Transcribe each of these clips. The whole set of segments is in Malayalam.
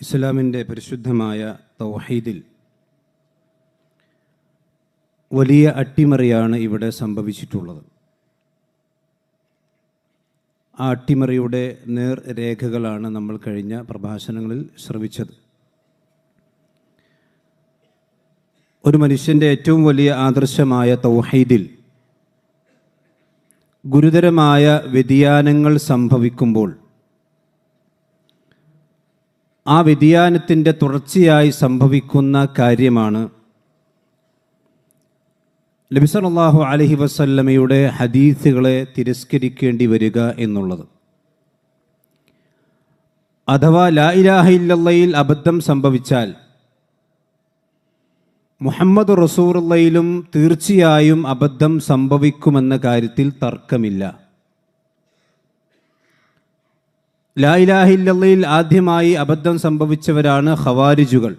ഇസ്ലാമിന്റെ പരിശുദ്ധമായ തൗഹീദിൽ വലിയ അട്ടിമറിയാണ് ഇവിടെ സംഭവിച്ചിട്ടുള്ളത്. ആ അട്ടിമറിയുടെ നേർ രേഖകളാണ് നമ്മൾ കഴിഞ്ഞ പ്രഭാഷണങ്ങളിൽ ശ്രവിച്ചത്. ഒരു മനുഷ്യന്റെ ഏറ്റവും വലിയ ആദർശമായ തൗഹീദിൽ ഗുരുതരമായ വ്യതിയാനങ്ങൾ സംഭവിക്കുമ്പോൾ ആ വ്യതിയാനത്തിന്റെ തുടർച്ചയായി സംഭവിക്കുന്ന കാര്യമാണ് നബിസലാഹു അലഹി വസല്ലമയുടെ ഹദീസുകളെ തിരസ്കരിക്കേണ്ടി വരിക എന്നുള്ളത്. അഥവാ ലാ ഇലാഹ അബദ്ധം സംഭവിച്ചാൽ മുഹമ്മദ് റസൂറുള്ളയിലും തീർച്ചയായും അബദ്ധം സംഭവിക്കുമെന്ന കാര്യത്തിൽ തർക്കമില്ല. ലാ ഇലാഹ ഇല്ലല്ലയിൽ ആദ്യമായി അബദ്ധം സംഭവിച്ചവരാണ് ഖവാരിജുകൾ.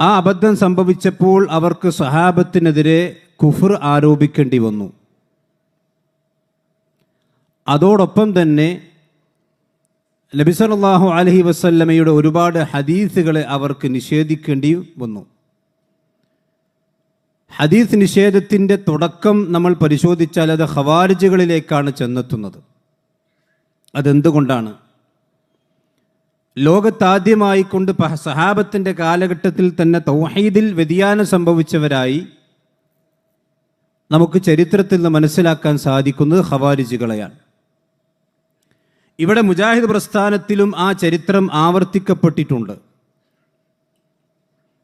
ആ അബദ്ധം സംഭവിച്ചപ്പോൾ അവർക്ക് സഹാബത്തിനെതിരെ കുഫർ ആരോപിക്കേണ്ടി വന്നു. അതോടൊപ്പം തന്നെ നബിസലാഹു അലൈഹി വസല്ലമയുടെ ഒരുപാട് ഹദീസുകളെ അവർക്ക് നിഷേധിക്കേണ്ടി വന്നു. ഹദീസ് നിഷേധത്തിന്റെ തുടക്കം നമ്മൾ പരിശോധിച്ചാൽ അത് ഖവാരിജുകളിലേക്കാണ് ചെന്നെത്തുന്നത്. അതെന്തുകൊണ്ടാണ്? ലോകത്താദ്യമായിക്കൊണ്ട് സഹാബത്തിന്റെ കാലഘട്ടത്തിൽ തന്നെ തൗഹീദിൽ വ്യതിയാനം സംഭവിച്ചവരായി നമുക്ക് ചരിത്രത്തിൽ നിന്ന് മനസ്സിലാക്കാൻ സാധിക്കുന്നത് ഖവാരിജുകളെയാണ്. ഇവിടെ മുജാഹിദ് പ്രസ്ഥാനത്തിലും ആ ചരിത്രം ആവർത്തിക്കപ്പെട്ടിട്ടുണ്ട്.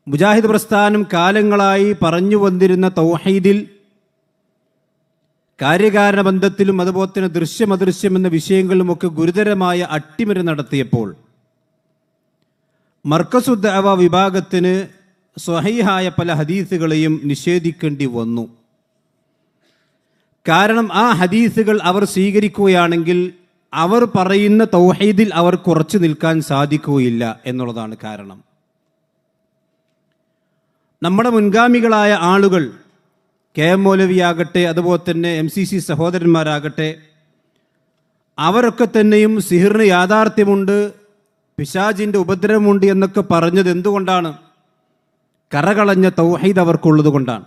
മുജാഹിദ് പ്രസ്ഥാനം കാലങ്ങളായി പറഞ്ഞു വന്നിരുന്ന തൗഹീദിൽ കാര്യകാരണ ബന്ധത്തിലും അതുപോലെ തന്നെ ദൃശ്യം അദൃശ്യം എന്ന വിഷയങ്ങളിലുമൊക്കെ ഗുരുതരമായ അട്ടിമറി നടത്തിയപ്പോൾ മർക്കസുദ്ദവ വിഭാഗത്തിന് സ്വഹീഹായ പല ഹദീസുകളെയും നിഷേധിക്കേണ്ടി വന്നു. കാരണം ആ ഹദീസുകൾ അവർ സ്വീകരിക്കുകയാണെങ്കിൽ അവർ പറയുന്ന തൗഹീദിൽ അവർ കുറച്ചു നിൽക്കാൻ സാധിക്കുകയില്ല എന്നുള്ളതാണ് കാരണം. നമ്മുടെ മുൻഗാമികളായ ആളുകൾ കെ എം മൗലവിയാകട്ടെ അതുപോലെ തന്നെ എം സി സി സഹോദരന്മാരാകട്ടെ അവരൊക്കെ തന്നെയും സിഹിറിന് യാഥാർത്ഥ്യമുണ്ട് പിശാജിന്റെ ഉപദ്രവമുണ്ട് എന്നൊക്കെ പറഞ്ഞത് എന്തുകൊണ്ടാണ്? കറകളഞ്ഞ തൗഹീദ് അവർക്കുള്ളത് കൊണ്ടാണ്.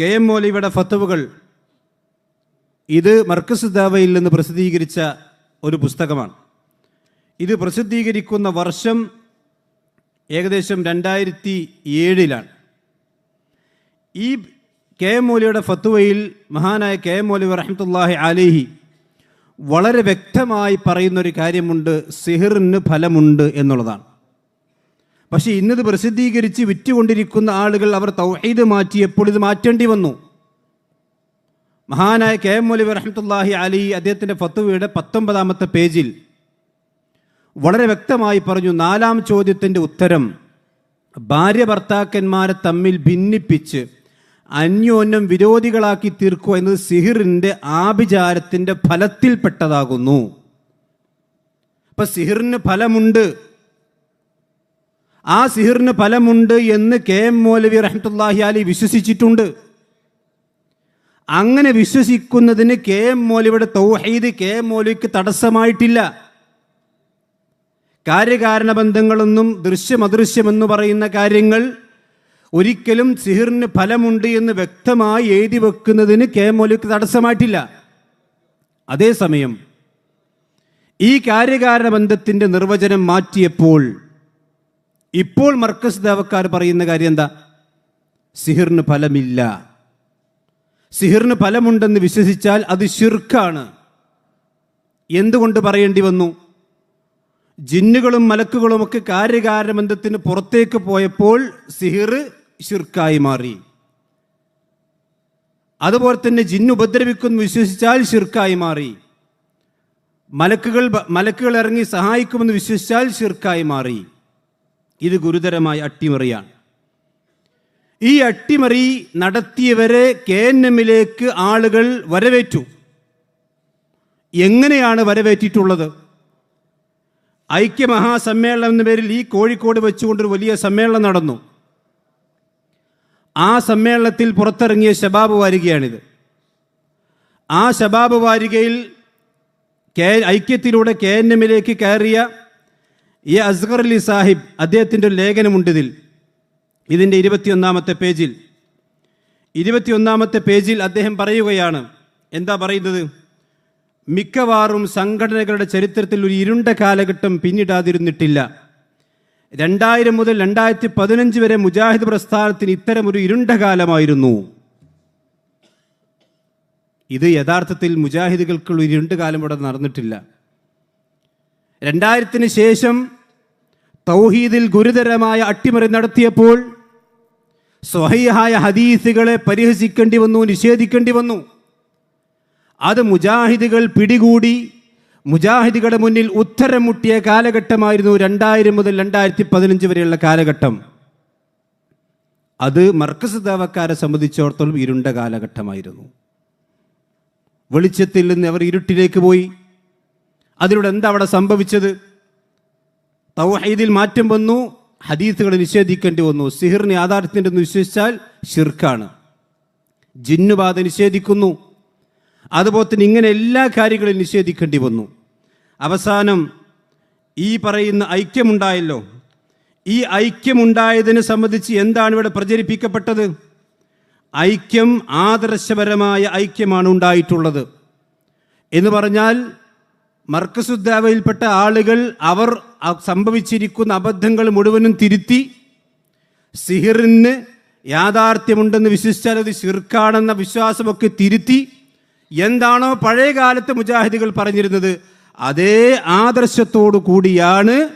കെ എം മൗലവിയുടെ ഫത്തവുകൾ ഇത് മർക്കസ് ദാവയിൽ നിന്ന് പ്രസിദ്ധീകരിച്ച ഒരു പുസ്തകമാണ്. ഇത് പ്രസിദ്ധീകരിക്കുന്ന വർഷം ഏകദേശം രണ്ടായിരത്തി ഏഴിലാണ് ഈ കെ എം മൗലിയുടെ ഫത്തുവയിൽ മഹാനായ കെ എം മൗലി റഹ്മത്തുല്ലാഹി അലിഹി വളരെ വ്യക്തമായി പറയുന്നൊരു കാര്യമുണ്ട് സിഹിറിന് ഫലമുണ്ട് എന്നുള്ളതാണ്. പക്ഷേ ഇന്നത് പ്രസിദ്ധീകരിച്ച് വിറ്റുകൊണ്ടിരിക്കുന്ന ആളുകൾ അവർ തൗഹീദ് മാറ്റിയപ്പോൾ ഇത് മാറ്റേണ്ടി വന്നു? മഹാനായ കെ എം മൗലവി വറഹമത്തല്ലാഹി അലി അദ്ദേഹത്തിന്റെ ഫത്തുവയുടെ പത്തൊമ്പതാമത്തെ പേജിൽ വളരെ വ്യക്തമായി പറഞ്ഞു നാലാം ചോദ്യത്തിന്റെ ഉത്തരം. ഭാര്യ ഭർത്താക്കന്മാരെ തമ്മിൽ ഭിന്നിപ്പിച്ച് അന്യോന്യം വിരോധികളാക്കി തീർക്കുക എന്നത് സിഹിറിന്റെ ആഭിചാരത്തിന്റെ ഫലത്തിൽപ്പെട്ടതാകുന്നു. അപ്പം സിഹിറിന് ഫലമുണ്ട്. ആ സിഹിറിന് ഫലമുണ്ട് എന്ന് കെ എം മൗലവി റഹ്മത്തുല്ലാഹി അലി വിശ്വസിച്ചിട്ടുണ്ട്. അങ്ങനെ വിശ്വസിക്കുന്നതിന് കെ എം മൗലവിയുടെ തൗഹീദ് കെ എം മൗലവിക്ക് തടസ്സമായിട്ടില്ല. കാര്യകാരണ ബന്ധങ്ങളൊന്നും ദൃശ്യമദൃശ്യമെന്ന് പറയുന്ന കാര്യങ്ങൾ ഒരിക്കലും സിഹിറിന് ഫലമുണ്ട് എന്ന് വ്യക്തമായി എഴുതി വെക്കുന്നതിന് കെ മൗലിക്ക് തടസ്സമായിട്ടില്ല. അതേസമയം ഈ കാര്യകാരണ ബന്ധത്തിന്റെ നിർവചനം മാറ്റിയപ്പോൾ ഇപ്പോൾ മർക്കസ് ദേവക്കാർ പറയുന്ന കാര്യം എന്താ സിഹിറിന് ഫലമില്ല. സിഹിറിന് ഫലമുണ്ടെന്ന് വിശ്വസിച്ചാൽ അത് ശിർക്കാണ്. എന്തുകൊണ്ട് പറയേണ്ടി വന്നു? ജിന്നുകളും മലക്കുകളുമൊക്കെ കാര്യകാരണ ബന്ധത്തിന് പുറത്തേക്ക് പോയപ്പോൾ സിഹിർ ഷിർക്കായി മാറി. അതുപോലെ തന്നെ ജിന്ന് ഉപദ്രവിക്കുന്നു വിശ്വസിച്ചാൽ ഷിർക്കായി മാറി. മലക്കുകൾ മലക്കുകൾ ഇറങ്ങി സഹായിക്കുമെന്ന് വിശ്വസിച്ചാൽ ഷിർക്കായി മാറി. ഇത് ഗുരുതരമായ അട്ടിമറിയാണ്. ഈ അട്ടിമറി നടത്തിയവരെ കെ എൻ എമ്മിലേക്ക് ആളുകൾ വരവേറ്റു. എങ്ങനെയാണ് വരവേറ്റിട്ടുള്ളത്? ഐക്യമഹാസമ്മേളനം എന്ന പേരിൽ ഈ കോഴിക്കോട് വെച്ചുകൊണ്ടൊരു വലിയ സമ്മേളനം നടന്നു. ആ സമ്മേളനത്തിൽ പുറത്തിറങ്ങിയ ശബാബ് വാരികയാണിത്. ആ ശബാബ് വാരികയിൽ കെ ഐക്യത്തിലൂടെ കെ എൻ എമ്മിലേക്ക് കയറിയ ഈ അസ്ഗർ അലി സാഹിബ് അദ്ദേഹത്തിന്റെ ഒരു ലേഖനമുണ്ട് ഇതിൽ ഇതിന്റെ ഇരുപത്തിയൊന്നാമത്തെ പേജിൽ. ഇരുപത്തിയൊന്നാമത്തെ പേജിൽ അദ്ദേഹം പറയുകയാണ്. എന്താ പറയുന്നത്? മിക്കവാറും സംഘടനകളുടെ ചരിത്രത്തിൽ ഒരു ഇരുണ്ട കാലഘട്ടം പിന്നിടാതിരുന്നിട്ടില്ല. രണ്ടായിരം മുതൽ രണ്ടായിരത്തി പതിനഞ്ച് വരെ മുജാഹിദ് പ്രസ്ഥാനത്തിന് ഇത്തരം ഒരു ഇരുണ്ട കാലമായിരുന്നു. ഇത് യഥാർത്ഥത്തിൽ മുജാഹിദുകൾക്കുള്ള ഒരു ഇരുണ്ട കാലം ഇവിടെ നടന്നിട്ടില്ല. രണ്ടായിരത്തിന് ശേഷം തൗഹീദിൽ ഗുരുതരമായ അട്ടിമറി നടത്തിയപ്പോൾ സ്വഹീഹായ ഹദീസുകളെ പരിഹസിക്കേണ്ടി വന്നു നിഷേധിക്കേണ്ടി വന്നു. അത് മുജാഹിദുകൾ പിടികൂടി മുജാഹിദുകളുടെ മുന്നിൽ ഉത്തരം മുട്ടിയ കാലഘട്ടമായിരുന്നു രണ്ടായിരം മുതൽ രണ്ടായിരത്തി പതിനഞ്ച് വരെയുള്ള കാലഘട്ടം. അത് മർക്കസ് ദാവക്കാരെ സംബന്ധിച്ചിടത്തോളം ഇരുണ്ട കാലഘട്ടമായിരുന്നു. വെളിച്ചത്തിൽ നിന്ന് അവർ ഇരുട്ടിലേക്ക് പോയി. അതിലൂടെ എന്താ അവിടെ സംഭവിച്ചത്? തൗഹീദിൽ മാറ്റം വന്നു ഹദീസുകൾ നിഷേധിക്കേണ്ടി വന്നു. സിഹിറിനെ എന്ന് വിശ്വസിച്ചാൽ ഷിർക്കാണ് ജിന്നുബാധ നിഷേധിക്കുന്നു. അതുപോലെ തന്നെ ഇങ്ങനെ എല്ലാ കാര്യങ്ങളും നിഷേധിക്കേണ്ടി വന്നു. അവസാനം ഈ പറയുന്ന ഐക്യമുണ്ടായല്ലോ. ഈ ഐക്യമുണ്ടായതിനെ സംബന്ധിച്ച് എന്താണ് ഇവിടെ പ്രചരിപ്പിക്കപ്പെട്ടത്? ഐക്യം ആദർശപരമായ ഐക്യമാണ് ഉണ്ടായിട്ടുള്ളത്. എന്ന് പറഞ്ഞാൽ മർക്കസുദ്ധാവയിൽപ്പെട്ട ആളുകൾ അവർ സംഭവിച്ചിരിക്കുന്ന അബദ്ധങ്ങൾ മുഴുവനും തിരുത്തി സിഹിറിന് യാഥാർത്ഥ്യമുണ്ടെന്ന് വിശ്വസിച്ചാൽ അത് ശിർക്കാണെന്ന വിശ്വാസമൊക്കെ തിരുത്തി എന്താണോ പഴയ കാലത്ത് മുജാഹിദുകൾ പറഞ്ഞിരുന്നത് അതേ ആദർശത്തോടു കൂടിയാണ്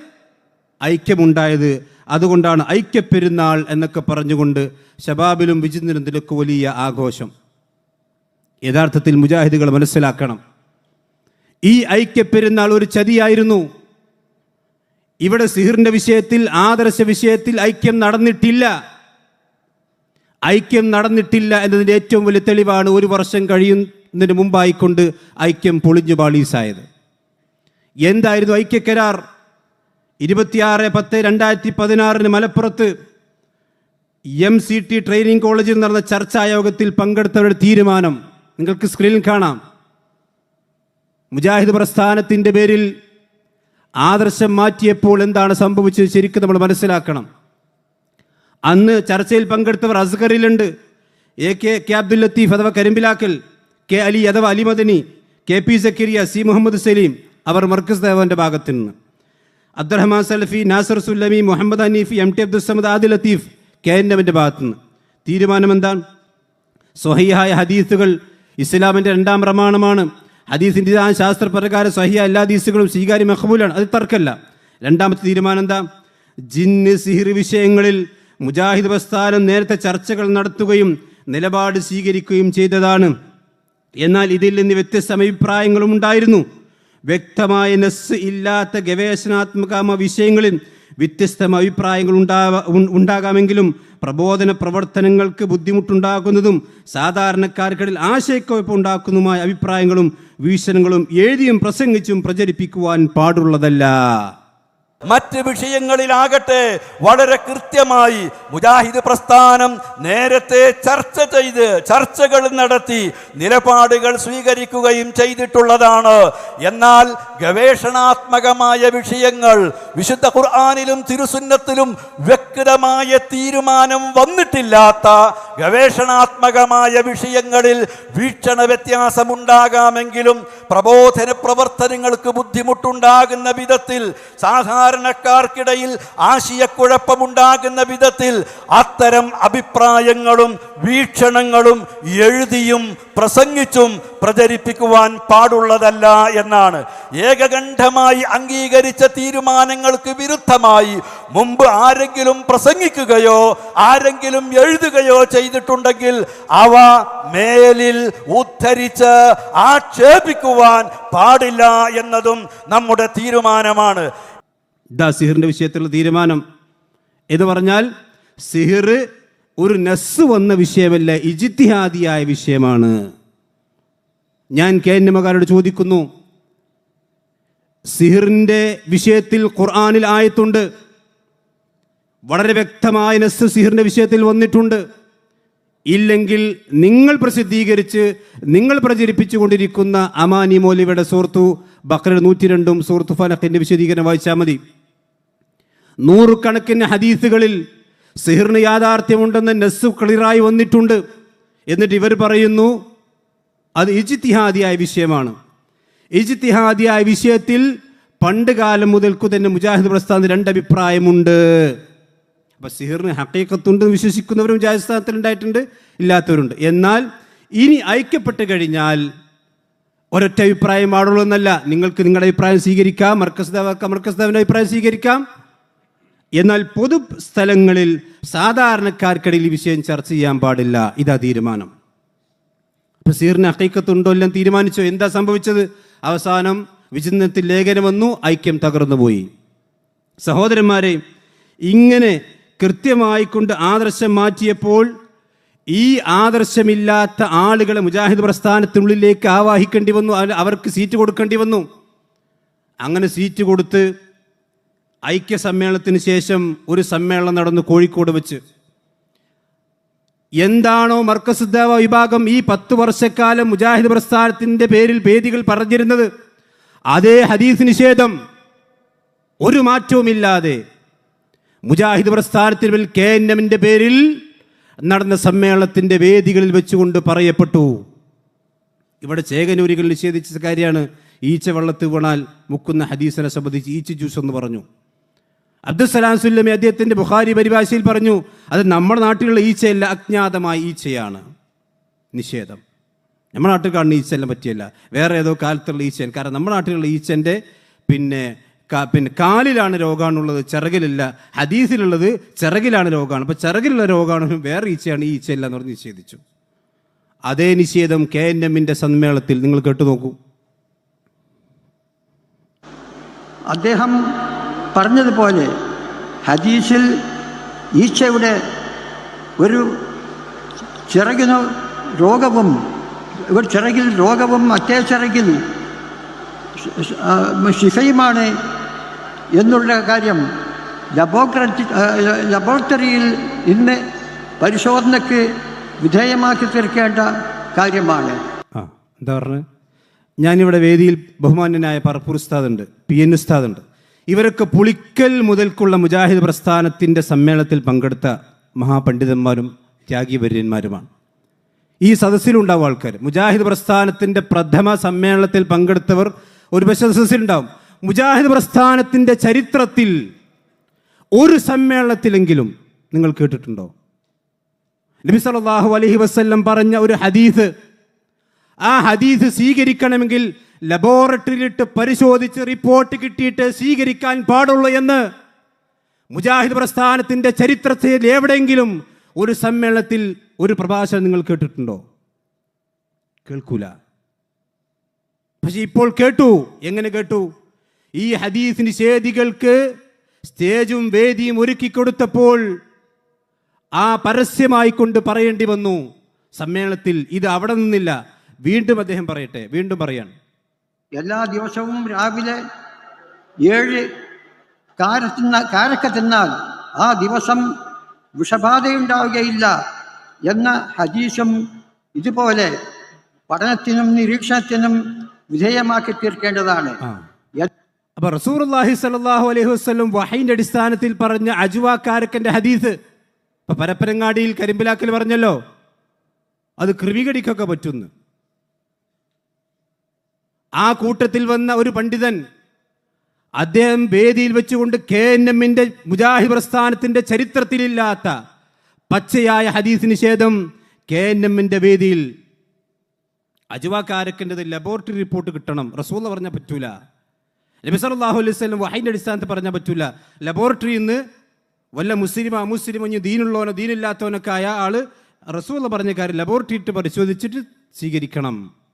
ഐക്യമുണ്ടായത്. അതുകൊണ്ടാണ് ഐക്യപ്പെരുന്നാൾ എന്നൊക്കെ പറഞ്ഞുകൊണ്ട് ഷബാബിലും വിചിന്തനത്തിലൊക്കെ വലിയ ആഘോഷം. യഥാർത്ഥത്തിൽ മുജാഹിദുകൾ മനസ്സിലാക്കണം. ഈ ഐക്യപ്പെരുന്നാൾ ഒരു ചതിയായിരുന്നു. ഇവിടെ സിഹിറിന്റെ വിഷയത്തിൽ ആദർശ വിഷയത്തിൽ ഐക്യം നടന്നിട്ടില്ല. ഐക്യം നടന്നിട്ടില്ല എന്നതിന്റെ ഏറ്റവും വലിയ തെളിവാണ് ഒരു വർഷം കഴിയുന്നതിന് മുമ്പായിക്കൊണ്ട് ഐക്യം പൊളിഞ്ഞു പാളീസായത്. എന്തായിരുന്നു ഐക്യക്കരാർ ഇരുപത്തിയാറ് പത്ത് രണ്ടായിരത്തി പതിനാറിന് മലപ്പുറത്ത് എം സി ടി ട്രെയിനിങ് കോളേജിൽ നടന്ന ചർച്ചായോഗത്തിൽ പങ്കെടുത്തവരുടെ തീരുമാനം നിങ്ങൾക്ക് സ്ക്രീനിൽ കാണാം. മുജാഹിദ് പ്രസ്ഥാനത്തിന്റെ പേരിൽ ആദർശം മാറ്റിയപ്പോൾ എന്താണ് സംഭവിച്ചത് ശരിക്കും നമ്മൾ മനസ്സിലാക്കണം. അന്ന് ചർച്ചയിൽ പങ്കെടുത്തവർ അസ്ഗറിലുണ്ട്. A K K Abdul Latheef അഥവാ കരിമ്പിലാക്കൽ. കെ അലി അഥവാ Ali Madani K P Zakariya C Muhammad Saleem അവർ മർക്കസ് ദേവന്റെ ഭാഗത്തു നിന്ന് Abdurahman Salafi Nasar Sullami Muhammad Haneef M T Abdul Samad Adil Latheef K N എമ്മിന്റെ ഭാഗത്തു നിന്ന് തീരുമാനം എന്താണ്? സ്വഹിയായ ഹദീസുകൾ ഇസ്ലാമിന്റെ രണ്ടാം പ്രമാണമാണ്. ഹദീസിന്റെ ആ ശാസ്ത്രപ്രകാരം സ്വഹിയ എല്ലാ ഹദീസുകളും സ്വീകാര്യ മഹബൂലാണ് അത് തർക്കല്ല. രണ്ടാമത്തെ തീരുമാനം എന്താ? ജിന്ന് സിഹിർ വിഷയങ്ങളിൽ മുജാഹിദ് പ്രസ്ഥാനം നേരത്തെ ചർച്ചകൾ നടത്തുകയും നിലപാട് സ്വീകരിക്കുകയും ചെയ്തതാണ്. എന്നാൽ ഇതിൽ നിന്ന് വ്യത്യസ്ത അഭിപ്രായങ്ങളും ഉണ്ടായിരുന്നു. വ്യക്തമായ നെസ് ഇല്ലാത്ത ഗവേഷണാത്മക വിഷയങ്ങളിൽ വ്യത്യസ്ത അഭിപ്രായങ്ങൾ ഉണ്ടാകാമെങ്കിലും പ്രബോധന പ്രവർത്തനങ്ങൾക്ക് ബുദ്ധിമുട്ടുണ്ടാക്കുന്നതും സാധാരണക്കാർക്കിടയിൽ ആശയക്കുഴപ്പം ഉണ്ടാക്കുന്നതുമായ അഭിപ്രായങ്ങളും വീക്ഷണങ്ങളും എഴുതിയും പ്രസംഗിച്ചും പ്രചരിപ്പിക്കുവാൻ പാടുള്ളതല്ല. മറ്റ് വിഷയങ്ങളിലാകട്ടെ വളരെ കൃത്യമായി മുജാഹിദ് പ്രസ്ഥാനം നേരത്തെ ചർച്ച ചെയ്ത് ചർച്ചകൾ നടത്തി നിലപാടുകൾ സ്വീകരിക്കുകയും ചെയ്തിട്ടുള്ളതാണ്. എന്നാൽ ഗവേഷണാത്മകമായ വിഷയങ്ങൾ വിശുദ്ധ ഖുർആാനിലും തിരുസുന്നത്തിലും വ്യക്തമായ തീരുമാനം വന്നിട്ടില്ലാത്ത ഗവേഷണാത്മകമായ വിഷയങ്ങളിൽ വീക്ഷണ വ്യത്യാസമുണ്ടാകാമെങ്കിലും പ്രബോധന പ്രവർത്തനങ്ങൾക്ക് ബുദ്ധിമുട്ടുണ്ടാകുന്ന വിധത്തിൽ സാധാരണക്കാർക്കിടയിൽ ആശയക്കുഴപ്പമുണ്ടാകുന്ന വിധത്തിൽ അത്തരം അഭിപ്രായങ്ങളും വീക്ഷണങ്ങളും എഴുതിയും പ്രസംഗിച്ചും പ്രചരിപ്പിക്കുവാൻ പാടുള്ളതല്ല എന്നാണ്. ഏകകണ്ഠമായി അംഗീകരിച്ച തീരുമാനങ്ങൾക്ക് വിരുദ്ധമായി മുമ്പ് ആരെങ്കിലും പ്രസംഗിക്കുകയോ ആരെങ്കിലും എഴുതുകയോ ചെയ്തിട്ടുണ്ടെങ്കിൽ അവ മേലിൽ ഉദ്ധരിച്ച് ആക്ഷേപിക്കുവാൻ പാടില്ല എന്നതും നമ്മുടെ തീരുമാനമാണ്. ഇതാ സിഹിറിന്റെ വിഷയത്തിലുള്ള തീരുമാനം. എന്ന് പറഞ്ഞാൽ സിഹിർ ഒരു നസ് വന്ന വിഷയമല്ല ഇജിത്തിഹാദിയായ വിഷയമാണ്. ഞാൻ കെ എൻ എമ്മക്കാരോട് ചോദിക്കുന്നു സിഹിറിന്റെ വിഷയത്തിൽ ഖുർആാനിൽ ആയത്തുണ്ട്. വളരെ വ്യക്തമായ നസ് സിഹിറിന്റെ വിഷയത്തിൽ വന്നിട്ടുണ്ട്. ഇല്ലെങ്കിൽ നിങ്ങൾ പ്രസിദ്ധീകരിച്ച് നിങ്ങൾ പ്രചരിപ്പിച്ചു കൊണ്ടിരിക്കുന്ന അമാനി മൗലിയുടെ സുഹൃത്തു ബക്ര നൂറ്റി രണ്ടും സുഹൃത്തു ഫലഖിന്റെ വിശദീകരണം വായിച്ചാൽ മതി. നൂറുകണക്കിന് ഹദീസുകളിൽ സിഹിറിന് യാഥാർത്ഥ്യമുണ്ടെന്ന് നെസ് ക്ലിയറായി വന്നിട്ടുണ്ട്. എന്നിട്ട് ഇവർ പറയുന്നു അത് ഇജിത്തിഹാദിയായ വിഷയമാണ്. ഇജിത്തിഹാദിയായ വിഷയത്തിൽ പണ്ട് കാലം മുതൽക്കു തന്നെ മുജാഹിദ് പ്രസ്ഥാനത്തിന് രണ്ടഭിപ്രായമുണ്ട്. അപ്പം സിഹിറിന് ഹക്കീക്കത്തുണ്ട് എന്ന് വിശ്വസിക്കുന്നവരും മുജാഹിദ് സ്ഥാനത്തിൽ ഉണ്ടായിട്ടുണ്ട് ഇല്ലാത്തവരുണ്ട്. എന്നാൽ ഇനി ഐക്യപ്പെട്ട് കഴിഞ്ഞാൽ ഒരൊറ്റ അഭിപ്രായം പാടുള്ളൂ എന്നല്ല. നിങ്ങൾക്ക് നിങ്ങളുടെ അഭിപ്രായം സ്വീകരിക്കാം മർക്കസ് ദേവ മർക്കസ് ദേവന്റെ അഭിപ്രായം സ്വീകരിക്കാം. എന്നാൽ പൊതു സ്ഥലങ്ങളിൽ സാധാരണക്കാർക്കിടയിൽ ഈ വിഷയം ചർച്ച ചെയ്യാൻ പാടില്ല. ഇതാ തീരുമാനം. അപ്പൊ സീറിന് അക്കൈക്കത്തുണ്ടോ എല്ലാം തീരുമാനിച്ചോ? എന്താ സംഭവിച്ചത്? അവസാനം വിചിന്തനത്തിൽ ലേഖനം വന്നു ഐക്യം തകർന്നുപോയി സഹോദരന്മാരെ ഇങ്ങനെ കൃത്യമായിക്കൊണ്ട് ആദർശം മാറ്റിയപ്പോൾ ഈ ആദർശമില്ലാത്ത ആളുകളെ മുജാഹിദ് പ്രസ്ഥാനത്തിനുള്ളിലേക്ക് ആവാഹിക്കേണ്ടി വന്നു അവർക്ക് സീറ്റ് കൊടുക്കേണ്ടി വന്നു. അങ്ങനെ സീറ്റ് കൊടുത്ത് ഐക്യ സമ്മേളനത്തിന് ശേഷം ഒരു സമ്മേളനം നടന്നു കോഴിക്കോട് വെച്ച്. എന്താണോ മർക്കസുദ്ദേവ വിഭാഗം ഈ പത്ത് വർഷക്കാലം മുജാഹിദ് പ്രസ്ഥാനത്തിന്റെ പേരിൽ വേദികൾ പറഞ്ഞിരുന്നത്? അതേ ഹദീസ് നിഷേധം ഒരു മാറ്റവുമില്ലാതെ മുജാഹിദ് പ്രസ്ഥാനത്തിൽ കെ എൻ എമ്മിന്റെ പേരിൽ നടന്ന സമ്മേളനത്തിന്റെ വേദികളിൽ വെച്ചുകൊണ്ട് പറയപ്പെട്ടു. ഇവിടെ ചേകനൂരികൾ നിഷേധിച്ച കാര്യമാണ് ഈച്ച വെള്ളത്ത് വീണാൽ മുക്കുന്ന ഹദീസിനെ സംബന്ധിച്ച് ഈച്ച ജ്യൂസ് എന്ന് പറഞ്ഞു. അബ്ദുസലാം സുല്ലമി അദ്ദേഹത്തിന്റെ ബുഖാരി പരിഭാഷയിൽ പറഞ്ഞു അത് നമ്മുടെ നാട്ടിലുള്ള ഈച്ചയല്ല അജ്ഞാതമായ ഈച്ചയാണ്. നിഷേധം. നമ്മുടെ നാട്ടിൽ കാണുന്ന ഈച്ചയെല്ലാം പറ്റിയല്ല. വേറെ ഏതോ കാലത്തുള്ള ഈച്ചയാണ്. കാരണം നമ്മുടെ നാട്ടിലുള്ള ഈച്ചന്റെ പിന്നെ പിന്നെ കാലിലാണ് രോഗമാണുള്ളത് ചിറകിലില്ല. ഹദീസിലുള്ളത് ചിറകിലാണ് രോഗമാണ് അപ്പോൾ ചിറകിലുള്ള രോഗമാണ് വേറെ ഈച്ചയാണ് ഈ ഈച്ചയല്ല എന്ന് പറഞ്ഞ് നിഷേധിച്ചു. അതേ നിഷേധം കെ എൻ എമ്മിന്റെ സമ്മേളനത്തിൽ. നിങ്ങൾ കേട്ടു നോക്കൂ. അദ്ദേഹം പറഞ്ഞതുപോലെ ഹദീസിൽ ഈച്ചയുടെ ഒരു ചിറകിന് രോഗവും ഒരു ചിറകിൽ രോഗവും മറ്റേ ചിറകിൽ ശിഫയുമാണ് എന്നുള്ള കാര്യം ലബോറട്ടറി ലബോറട്ടറിയിൽ ഇന്ന് പരിശോധനയ്ക്ക് വിധേയമാക്കി തീർക്കേണ്ട കാര്യമാണ്. ആ എന്താ പറഞ്ഞത്? ഞാനിവിടെ വേദിയിൽ ബഹുമാന്യനായ പറപ്പൂർ ഉസ്താദ് ഉണ്ട് പി എൻ ഉസ്താദ് ഉണ്ട് ഇവരൊക്കെ പുളിക്കൽ മുതൽക്കുള്ള മുജാഹിദ് പ്രസ്ഥാനത്തിന്റെ സമ്മേളനത്തിൽ പങ്കെടുത്ത മഹാപണ്ഡിതന്മാരും ത്യാഗീവര്യന്മാരുമാണ് ഈ സദസ്സിലുണ്ടാവും ആൾക്കാർ. മുജാഹിദ് പ്രസ്ഥാനത്തിന്റെ പ്രഥമ സമ്മേളനത്തിൽ പങ്കെടുത്തവർ ഒരു പക്ഷേ സദസ്സിലുണ്ടാവും. മുജാഹിദ് പ്രസ്ഥാനത്തിന്റെ ചരിത്രത്തിൽ ഒരു സമ്മേളനത്തിലെങ്കിലും നിങ്ങൾ കേട്ടിട്ടുണ്ടോ? നബി സല്ലല്ലാഹു അലഹി വസ്ല്ലം പറഞ്ഞ ഒരു ഹദീസ്. ആ ഹദീസ് സ്വീകരിക്കണമെങ്കിൽ ലബോറട്ടറിയിലിട്ട് പരിശോധിച്ച് റിപ്പോർട്ട് കിട്ടിയിട്ട് സ്വീകരിക്കാൻ പാടുള്ളൂ എന്ന് മുജാഹിദ് പ്രസ്ഥാനത്തിന്റെ ചരിത്രത്തിൽ എവിടെയെങ്കിലും ഒരു സമ്മേളനത്തിൽ ഒരു പ്രഭാഷണം നിങ്ങൾ കേട്ടിട്ടുണ്ടോ? കേൾക്കൂല. പക്ഷെ ഇപ്പോൾ കേട്ടു. എങ്ങനെ കേട്ടു? ഈ ഹദീസ് നിഷേധികൾക്ക് സ്റ്റേജും വേദിയും ഒരുക്കി കൊടുത്തപ്പോൾ ആ പരസ്യമായി കൊണ്ട് പറയേണ്ടി വന്നു സമ്മേളനത്തിൽ. ഇത് അവിടെ നിന്നില്ല. വീണ്ടും അദ്ദേഹം പറയട്ടെ. വീണ്ടും പറയാണ്. എല്ലാ ദിവസവും രാവിലെ ഏഴ് കാര തിന്ന കാരക്ക തിന്നാൽ ആ ദിവസം വിഷബാധയുണ്ടാവുകയില്ല എന്ന ഹദീസും ഇതുപോലെ പഠനത്തിനും നിരീക്ഷണത്തിനും വിധേയമാക്കി തീർക്കേണ്ടതാണ്. അപ്പൊ റസൂർ റസൂർല്ലാഹി സല്ലാഹു അലൈഹി വസ്ലം വഹൈന്റെ അടിസ്ഥാനത്തിൽ പറഞ്ഞ അജുവാക്കാരക്കന്റെ ഹദീസ് ഇപ്പൊ പരപ്പനങ്ങാടിയിൽ കരിമ്പിലാക്കൽ പറഞ്ഞല്ലോ. അത് ക്രമീകരിക്കൊക്കെ പറ്റുന്നു. ആ കൂട്ടത്തിൽ വന്ന ഒരു പണ്ഡിതൻ അദ്ദേഹം വേദിയിൽ വെച്ചുകൊണ്ട് കെ എൻ എമ്മിന്റെ മുജാഹിദ് പ്രസ്ഥാനത്തിന്റെ ചരിത്രത്തിലില്ലാത്ത പച്ചയായ ഹദീസ് നിഷേധം കെ എൻ എമ്മിന്റെ വേദിയിൽ അജുവാക്കാരക്കേണ്ടത് ലബോറട്ടറി റിപ്പോർട്ട് കിട്ടണം. റസൂല പറഞ്ഞാൽ പറ്റൂല. നബി സല്ലല്ലാഹു അലൈഹി വസല്ലം വഹൈന്റെ അടിസ്ഥാനത്തിൽ പറഞ്ഞാൽ പറ്റൂല. ലബോറട്ടറിയിൽ നിന്ന് വല്ല മുസ്ലിം അമുസ്ലിം ഇനി ദീനുള്ളവനോ ദീനില്ലാത്തവനൊക്കെ ആയ ആൾ റസൂല പറഞ്ഞ കാര്യം ലബോറട്ടറി ഇട്ട് പരിശോധിച്ചിട്ട് സ്വീകരിക്കണം.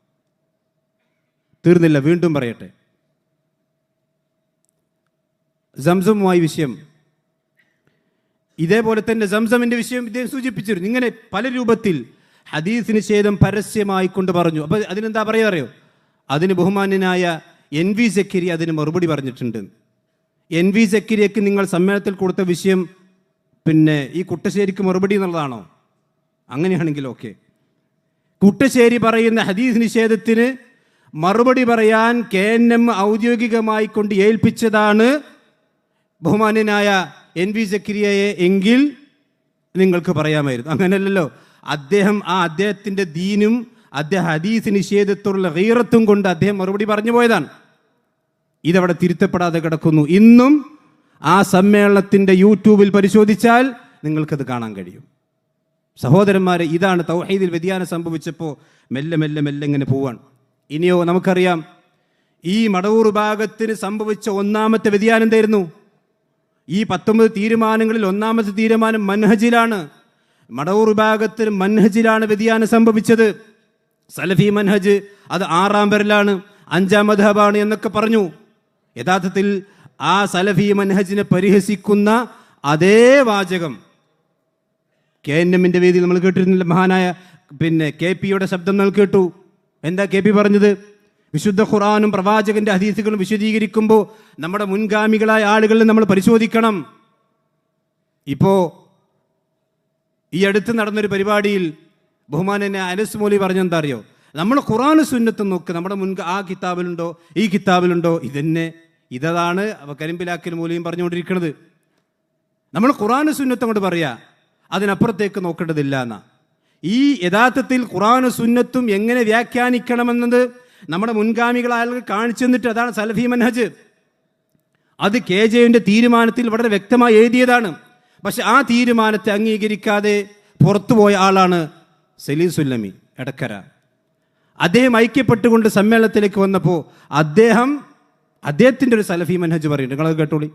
തീർന്നില്ല. വീണ്ടും പറയട്ടെ. സംസമുമായി വിഷയം. ഇതേപോലെ തന്നെ സംസമിന്റെ വിഷയം ഇദ്ദേഹം സൂചിപ്പിച്ചിരുന്നു. ഇങ്ങനെ പല രൂപത്തിൽ ഹദീസ് നിഷേധം പരസ്യമായി കൊണ്ട് പറഞ്ഞു. അപ്പൊ അതിനെന്താ പറയുക അറിയോ? അതിന് ബഹുമാന്യനായ എൻ വി സക്കിരി അതിന് മറുപടി പറഞ്ഞിട്ടുണ്ട്. എൻ വി സക്കിരിയക്ക് നിങ്ങൾ സമ്മേളനത്തിൽ കൊടുത്ത വിഷയം പിന്നെ ഈ കുട്ടശ്ശേരിക്ക് മറുപടി എന്നുള്ളതാണോ? അങ്ങനെയാണെങ്കിൽ ഓക്കെ. കുട്ടശ്ശേരി പറയുന്ന ഹദീസ് നിഷേധത്തിന് മറുപടി പറയാൻ കെ എൻ എം ഔദ്യോഗികമായി കൊണ്ട് ഏൽപ്പിച്ചതാണ് ബഹുമാന്യനായ എൻ വി സക്രിയയെ എങ്കിൽ നിങ്ങൾക്ക് പറയാമായിരുന്നു. അങ്ങനെയല്ലല്ലോ അദ്ദേഹം ആ അദ്ദേഹത്തിന്റെ ദീനും അദ്ദേഹം ഹദീസ് നിഷേധത്തോടുള്ള ഹീറത്തും കൊണ്ട് അദ്ദേഹം മറുപടി പറഞ്ഞു പോയതാണ്. ഇതവിടെ തിരുത്തപ്പെടാതെ കിടക്കുന്നു. ഇന്നും ആ സമ്മേളനത്തിന്റെ യൂട്യൂബിൽ പരിശോധിച്ചാൽ നിങ്ങൾക്കത് കാണാൻ കഴിയും. സഹോദരന്മാരെ ഇതാണ് തൗഹീദിൽ വ്യതിയാനം സംഭവിച്ചപ്പോൾ മെല്ലെ മെല്ലെ മെല്ലെ ഇങ്ങനെ പോവാണ്. ഇനിയോ നമുക്കറിയാം. ഈ മടവൂർ ഭാഗത്തിന് സംഭവിച്ച ഒന്നാമത്തെ വ്യതിയാനം എന്തായിരുന്നു? ഈ പത്തൊമ്പത് തീരുമാനങ്ങളിൽ ഒന്നാമത്തെ തീരുമാനം മൻഹജിലാണ്. മടവൂർ ഭാഗത്തിന് മൻഹജിലാണ് വ്യതിയാനം സംഭവിച്ചത്. സലഫി മൻഹജ് അത് ആറാം പേരിലാണ് അഞ്ചാം മധബാണ് എന്നൊക്കെ പറഞ്ഞു. യഥാർത്ഥത്തിൽ ആ സലഫി മൻഹജിനെ പരിഹസിക്കുന്ന അതേ വാചകം. കെ എൻ എമ്മിന്റെ വേദിയിൽ നമ്മൾ കേട്ടിരുന്നില്ല മഹാനായ പിന്നെ കെ പിയുടെ ശബ്ദം നമ്മൾ കേട്ടു. എന്താ കെ പി പറഞ്ഞത്? വിശുദ്ധ ഖുറാനും പ്രവാചകന്റെ ഹദീസുകളും വിശദീകരിക്കുമ്പോൾ നമ്മുടെ മുൻഗാമികളായ ആളുകളെ നമ്മൾ പരിശോധിക്കണം. ഇപ്പോ ഈ അടുത്ത് നടന്നൊരു പരിപാടിയിൽ ബഹുമാനനെ അനസ് മോലി പറഞ്ഞെന്താ അറിയോ നമ്മൾ ഖുറാൻ സുന്നത്ത് നോക്ക് നമ്മുടെ മുൻ ആ കിതാബിലുണ്ടോ ഈ കിതാബിലുണ്ടോ? ഇതന്നെ ഇതാണ് കരിമ്പിലാക്കൽ മൂലിയും പറഞ്ഞുകൊണ്ടിരിക്കുന്നത്. നമ്മൾ ഖുറാൻ സുന്നത്ത് അങ്ങോട്ട് പറയാ അതിനപ്പുറത്തേക്ക് നോക്കേണ്ടതില്ല എന്നാ. ഈ യഥാർത്ഥത്തിൽ ഖുറാനും സുന്നത്തും എങ്ങനെ വ്യാഖ്യാനിക്കണമെന്നത് നമ്മുടെ മുൻഗാമികളായ ആളുകൾ കാണിച്ചു തന്നിട്ട് അതാണ് സലഫി മൻഹജ്. അത് കെ ജെയുടെ തീരുമാനത്തിൽ വളരെ വ്യക്തമായി എഴുതിയതാണ്. പക്ഷെ ആ തീരുമാനത്തെ അംഗീകരിക്കാതെ പുറത്തുപോയ ആളാണ് സലീം സുല്ലമി എടക്കര. അദ്ദേഹം ഐക്യപ്പെട്ടുകൊണ്ട് സമ്മേളനത്തിലേക്ക് വന്നപ്പോൾ അദ്ദേഹം അദ്ദേഹത്തിന്റെ ഒരു സലഫി മൻഹജ് പറയുന്നുണ്ട്. നിങ്ങളത് കേട്ടോളി.